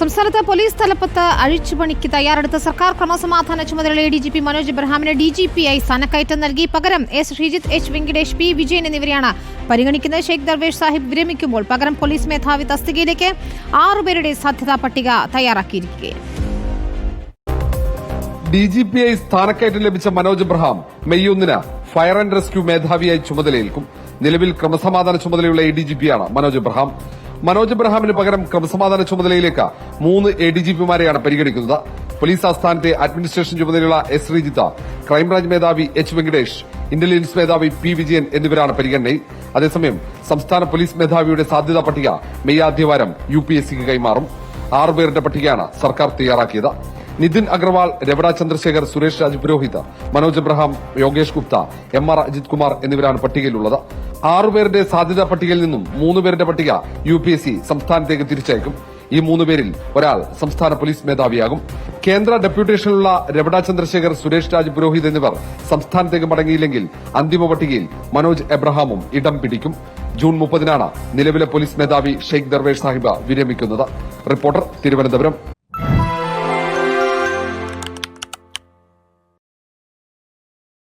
സംസ്ഥാനത്ത് പോലീസ് തലപ്പത്ത് അഴിച്ചുപണിക്ക് തയ്യാറെടുത്ത സർക്കാർ ക്രമസമാധാന ചുമതലയുള്ള A D G P Manoj എബ്രഹാമിന് D G P ആയി സ്ഥാനക്കയറ്റം നൽകി. പകരം S Sreejith H Venkatesh P Vijayan എന്നിവരെയാണ് പരിഗണിക്കുന്നത്. ഷെയ്ഖ് ദർവേഷ് സാഹിബ് വിരമിക്കുമ്പോൾ പകരം പോലീസ് മേധാവി തസ്തികയിലേക്ക് ആറുപേരുടെ സാധ്യതാ പട്ടിക തയ്യാറാക്കിയിരിക്കുകയാണ്. ഡി ജി പി ഐ സ്ഥാനക്കയറ്റം ലഭിച്ച മനോജ് എബ്രഹാം മെയ് ഒന്നിന് ഫയർ ആൻഡ് റെസ്ക്യൂ മേധാവിയായി ചുമതലയേൽക്കും. നിലവിൽ ക്രമസമാധാന ചുമതലയുള്ള എ ഡി ജി പിയാണ് മനോജ് എബ്രഹാം മനോജ് എബ്രഹാമിന് പകരം ക്രമസമാധാന ചുമതലയിലേക്ക് മൂന്ന് എ ഡി ജി പിമാരെയാണ് പരിഗണിക്കുന്നത്. പോലീസ് ആസ്ഥാനത്തെ അഡ്മിനിസ്ട്രേഷൻ ചുമതലയുള്ള എസ് ശ്രീജിത്ത് ക്രൈംബ്രാഞ്ച് മേധാവി എച്ച് വെങ്കടേഷ് ഇന്റലിജൻസ് മേധാവി പി വിജയൻ എന്നിവരാണ് പരിഗണനയിൽ. അതേസമയം സംസ്ഥാന പോലീസ് മേധാവിയുടെ സാധ്യതാ പട്ടിക മെയ് ആദ്യവാരം യു പി എസ് സിക്ക് കൈമാറും. ആറുപേരുടെ പട്ടികയാണ് സർക്കാർ തയ്യാറാക്കിയത്. നിതിൻ അഗർവാൾ രവട ചന്ദ്രശേഖർ സുരേഷ് രാജ് പുരോഹിത് മനോജ് എബ്രഹാം യോഗേഷ് ഗുപ്ത എം ആർ അജിത് കുമാർ എന്നിവരാണ് പട്ടികയിലുള്ളത്. ആറുപേരുടെ സാധ്യതാ പട്ടികയിൽ നിന്നും മൂന്നുപേരുടെ പട്ടിക യു പി എസ് സി സംസ്ഥാനത്തേക്ക് തിരിച്ചയക്കും. ഈ മൂന്ന് പേരിൽ ഒരാൾ സംസ്ഥാന പോലീസ് മേധാവിയാകും. കേന്ദ്ര ഡെപ്യൂട്ടേഷനിലുള്ള രമണ ചന്ദ്രശേഖർ സുരേഷ് രാജ് പുരോഹിത് എന്നിവർ സംസ്ഥാനത്തേക്ക് മടങ്ങിയില്ലെങ്കിൽ അന്തിമ പട്ടികയിൽ മനോജ് എബ്രഹാമും ഇടം പിടിക്കും. ജൂൺ മുപ്പതിനാണ് നിലവിലെ പോലീസ് മേധാവി ഷെയ്ഖ് ദർവേഷ് സാഹിബ് വിരമിക്കുന്നത്. റിപ്പോർട്ടർ തിരുവനന്തപുരം.